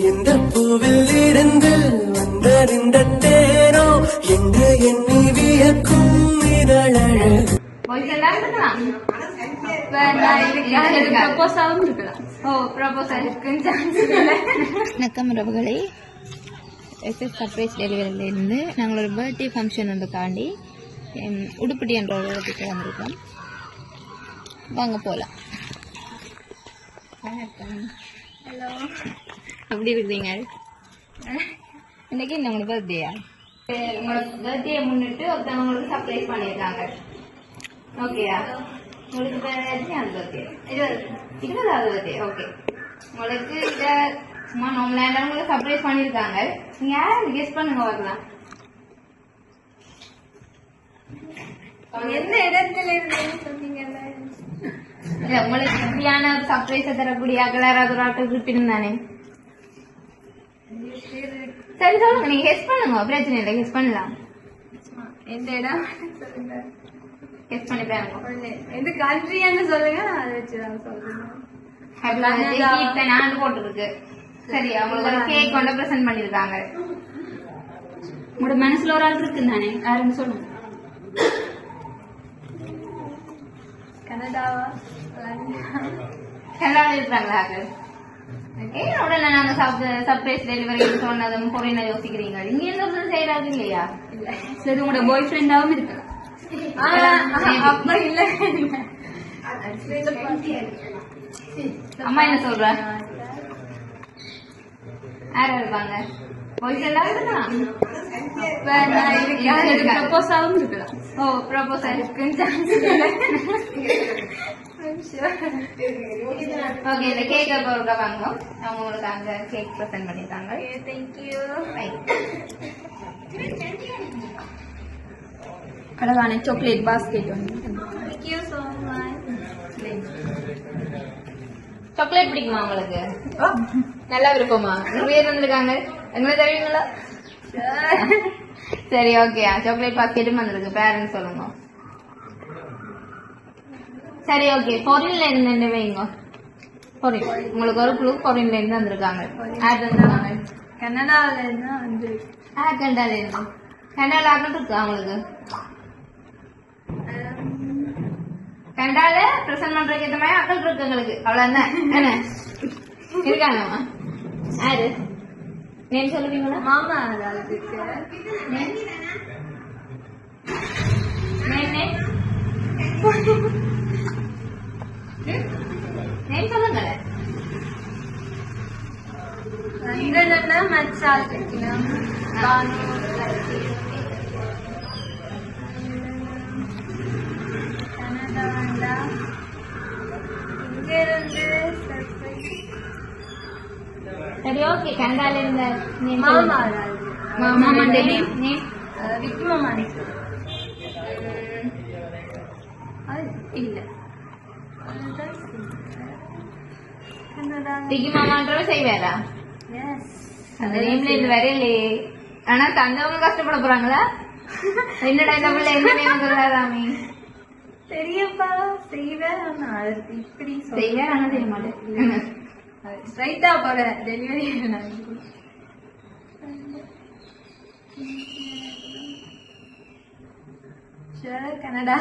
இந்த பூவில் இருந்து வந்தறிந்த தேனோ என்று எண்ணி வியக்கும் இல்லை வணக்கம் உறவுகளே எஸ்எஸ் சர்ப்ரைஸ் டெலிவரியிலேருந்து நாங்கள் ஒரு பர்த்டே ஃபங்க்ஷன் ஒன்றுக்காண்டி எம், உடுப்பட்டி என்ற ஒரு இடத்துக்கு வந்திருக்கோம். வாங்க போகலாம் வணக்கம். ஹலோ எப்படி இருக்கிறீங்க இன்னைக்கு இந்த பர்த்டேயா உங்களோட பர்த்டே முன்னிட்டு ஒருத்தவங்க உங்களுக்கு சர்ப்ரைஸ் பண்ணியிருக்காங்க. ஓகேயா உங்களுக்கு பர்த்டே இருபது. இருபதாவது பர்த்டே ஓகே உங்களுக்கு இத சும்மா நார்மலாக உங்களுக்கு சர்ப்ரைஸ் பண்ணியிருக்காங்க. நீங்க யாரும் கெஸ் பண்ணுங்க வரலாம் எந்த இடத்துல இருந்து சொன்னீங்கல்ல இல்ல உங்களுக்கு இப்படியான ஒரு சர்ப்ரைஸை தரக்கூடிய அகலாராத ஒரு ஆட்கள் இருப்பினும் தானே. சரி சொல்லுங்க நீங்க கெஸ் பண்ணுங்க. பிரச்சனை இல்லை. கெஸ் பண்ணலாம். எந்த இடம்? சொல்லுங்க. கெஸ் பண்ணி பாருங்க. எந்த கண்ட்ரின்னு சொல்லுங்க. நான் அதை வச்சு தான் சொல்றேன். கீர்த்தனா ஆண்டு போட்டிருக்கு. சரி அவங்களுக்கு ஒரு கேக் கொண்டு பிரசன்ட் பண்ணிருக்காங்க உங்களோட மனசுல ஒரு ஆள் இருக்கு தானே யாருன்னு சொல்லுங்க. கனடாவா? கனடாவில் இருக்கிறாங்களா ஓகே உடனே நாங்க சர்ப்ரைஸ் டெலிவரி சொன்னதும் பொறியின யோசிக்கிறீங்க. இங்க ஒருத்தர் செய்யறாது இல்லையா? இல்ல சரி உங்களோட பாய் ஃப்ரெண்டாவும் இருக்கலாம் அப்ப இல்ல. அம்மா என்ன சொல்ற? யாரா இருப்பாங்க? இருக்கலாம் இருக்கா? ப்ரப்போஸாவும் இருக்கலாம் ஓ சான்ஸ் இல்லை. ஓகே இந்த கேக் அப்போ ஒருக்கா வாங்க. அவங்க உங்களுக்கு அங்க கேக் ப்ரெசென்ட் பண்ணிருக்காங்க தேங்க்யூ அழகான சாக்லேட் பாஸ்கெட் ஒன்று thank you so much chocolate பிடிக்குமா உங்களுக்கு? நல்லா விருப்பமா? நிறைய இருந்திருக்காங்க எங்களை தருவீங்களா சரி ஓகே சாக்லேட் பாஸ்கெட்டும் வந்திருக்கு. பேரண்ட்ஸ் சொல்லுங்க. சரி ஓகே ஃபாரின்ல இருந்து என்ன வைங்க? ஃபாரின் உங்களுக்கு ஒரு குழு ஃபாரின்ல இருந்து வந்திருக்காங்க. யார் வந்திருக்காங்க கனடால இருந்தா வந்து யார் கண்டால இருந்து. ஆகட்டும் இருக்கு அவங்களுக்கு கண்டால பிரசன்ட் பண்றதுக்கு ஏத்த மாதிரி அக்கல் இருக்கு எங்களுக்கு. அவ்வளவுதான். என்ன? இருக்காங்கம்மா யாரு? நேம் சொல்லுவீங்களா? மாமா அதாவது நேம் நேம் ரங்கண்ணா மச்சால் இருக்கலாம் பானு கனடா வந்தா இங்க இருந்து surprise. சரி ஓகே கண்டால இருந்த நேம் மாமா அதாவது மாமா நேம் நேம் அஹ் விக்கி மாமா நினைக்கிறேன் அது இல்ல அதுதான் கனடா டிகி மாமான்றவ செய்வாரா எஸ் அந்த நேம்ல இருந்து வரையிலே ஆனா தந்தவங்க கஷ்டப்பட போறாங்களா? என்னடா இந்த பிள்ளை என்ன நேம் சொல்லாதாமே பெரியப்பா செய்வேன் அது இப்படி செய்வார் ஆனா செய்ய மாட்டேன். ஸ்ட்ரைட்டா போற டெலிவரி கனடா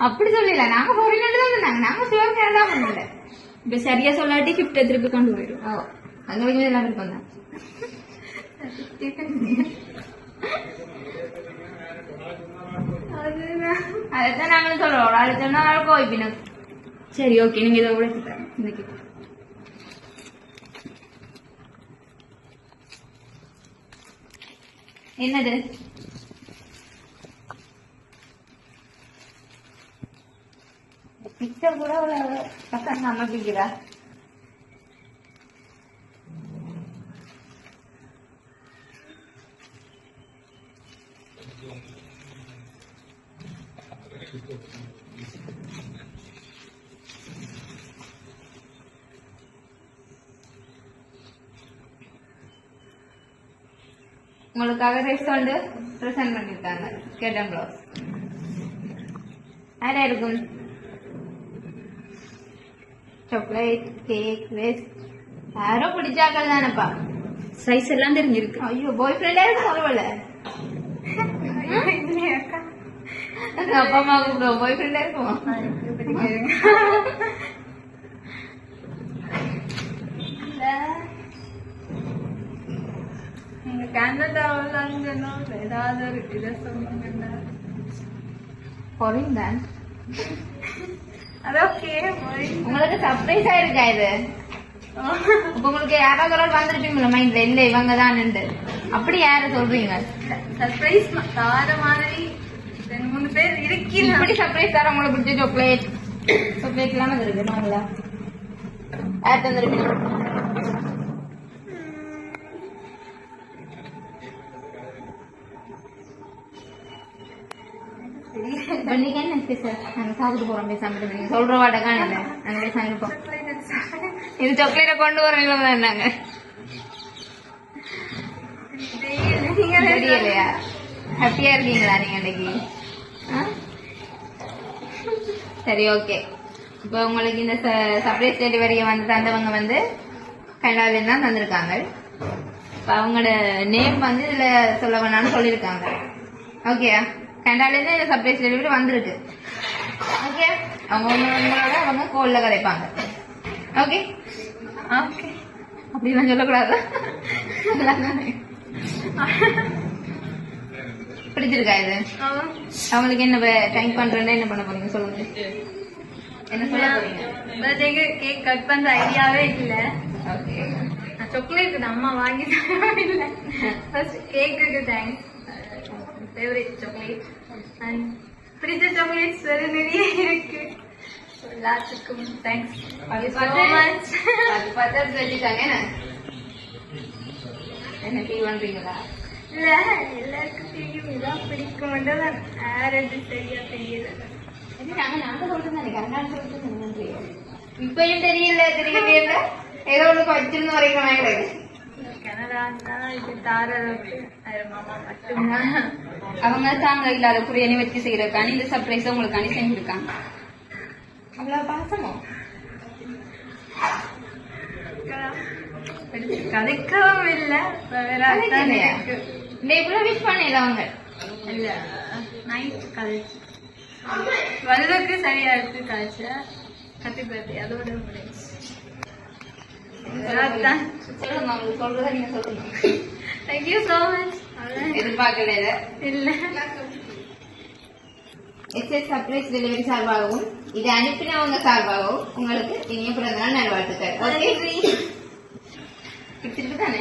அப்படி சொல்லல. நாங்க ஃபாரின் தான் சொன்னாங்க. நாங்க சிவன் கனடா பண்ணல இப்ப சரியா சொல்லாட்டி கிஃப்ட் திருப்பி கொண்டு போயிடும் அந்த அங்க வைக்கிறது எல்லாம் விருப்பம் தான் அதுதான் நாங்களும் சொல்றோம். ஒரு ஆளு சொன்னா ஒரு ஆள் கோவிப்பினும் சரி ஓகே நீங்க இதை உழைச்சு தரேன் இந்த gift. என்னது? பிக்சர் கூட ஒரு பசங்க அமைப்பிக்கிறா உங்களுக்காக ட்ரெஸ் வந்து ப்ரெசென்ட் பண்ணிருக்காங்க ஸ்கேட் அண்ட் ப்ளவுஸ் யாரா இருக்கும் சாக்லேட் கேக் வெஸ்ட் யாரோ பிடிச்சாக்கள் தானப்பா. சைஸ் எல்லாம் தெரிஞ்சிருக்கு. ஐயோ பாய் ஃப்ரெண்டா சொல்லல அப்பா அம்மா கூப்பிடுவோம் பாய் ஃப்ரெண்டா இருக்கும் நீங்க கனடாவில் ஏதாவது ஒரு இதை தான் அது ஓகே உங்களுக்கு சர்ப்ரைஸா இருக்கா இது? உங்களுக்கு யாராவது ஒரு வந்திருப்பீங்களா மைண்ட்ல இல்ல இவங்க தான் அப்படி யார சொல்றீங்க? சர்ப்ரைஸ் தார மாதிரி ரெண்டு மூணு பேர் இருக்கீங்க இப்படி சர்ப்ரைஸ் தர உங்களுக்கு பிடிச்ச சாக்லேட் சாக்லேட் இல்லாம இருக்கு நாங்களா? யார் தந்திருப்பீங்க இப்ப நீங்க என்ன சாப்பிட்டு போறோம் பேசாம இருக்கீங்க சொல்ற வாட்ட காணல நாங்க பேசாம இருப்போம் இது சாக்லேட்டை கொண்டு வர வரீங்களா நாங்க தெரியலையா ஹாப்பியா இருக்கீங்களா நீங்கள் இன்னைக்கு ஆ? சரி ஓகே இப்போ உங்களுக்கு இந்த சர்ப்ரைஸ் டெலிவரியை வந்து தந்தவங்க வந்து கனடால தான் தந்திருக்காங்க இப்போ அவங்களோட நேம் வந்து இதில் சொல்ல வேணாம்னு சொல்லியிருக்காங்க ஓகேயா கனடால இருந்து இந்த சர்ப்ரைஸ் டெலிவரி வந்திருக்கு. ஓகே அவங்க உங்களோட அவங்க கோல்ல கதைப்பாங்க. ஓகே ஓகே அப்படிலாம் சொல்லக்கூடாது. பிடிச்சிருக்கா இது? அவங்களுக்கு என்ன டைம் பண்றேன்னா என்ன பண்ண போறீங்க? சொல்லுங்க. என்ன சொல்ல போறீங்க? கேக் கட் பண்ற ஐடியாவே இல்ல. ஓகே சாக்லேட் அம்மா வாங்கி தரவே இல்ல. ஃபர்ஸ்ட் கேக்குக்கு தேங்க்ஸ் ஃபேவரட் சாக்லேட் அண்ட் பிடிச்ச சாக்லேட்ஸ் வேற நிறைய இருக்கு எல்லாத்துக்கும் தேங்க்ஸ் அது so much அது பார்த்து வச்சுட்டாங்க என்ன என்ன ஃபீல் பண்றீங்களா இல்ல எல்லாருக்கும் தெரியும் இதான் பிடிக்கும் யாரது சரியா தெரியல இது நாங்க நாங்க சொல்றது கரெக்டான சொல்றது இப்பயும் தெரியல தெரியவே இல்ல ஏதோ ஒண்ணு வச்சிருந்து வரைக்கும் கிடையாது கனடா தான் இது தார அவங்க தாங்க இல்லாத குறையணி வச்சு செய்யறதுக்கான இந்த சர்ப்ரைஸ் உங்களுக்கான செஞ்சிருக்காங்க அவ்வளவு பாசமோ? கதைக்கவும் இல்ல. இவ்வளவு விஷ் பண்ணல அவங்க. இல்ல. நைட் கழிச்சு வலதுக்கு சரியா இருக்கு கழிச்ச ஹாப்பி பர்த்டே அதோட முடிஞ்சு சொல்லுங்க அவங்களுக்கு சொல்றத நீங்க சொல்லுங்க. தேங்க்யூ ஸோ மச் எதிர்பார்க்கல இதை இல்ல எஸ்எஸ் சர்ப்ரைஸ் டெலிவரி சார்பாகவும் இதை அனுப்பினவங்க சார்பாகவும் உங்களுக்கு இனிய பிறந்தநாள் நல்வாழ்த்துக்கள் ஓகே பிடிச்சிருக்கு தானே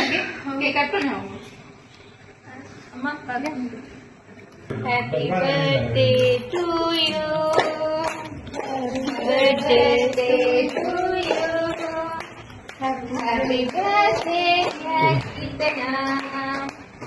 ஓகே ஓகே கட் பண்ணுவோம் அம்மா பாருங்க happy birthday to you birthday to you happy birthday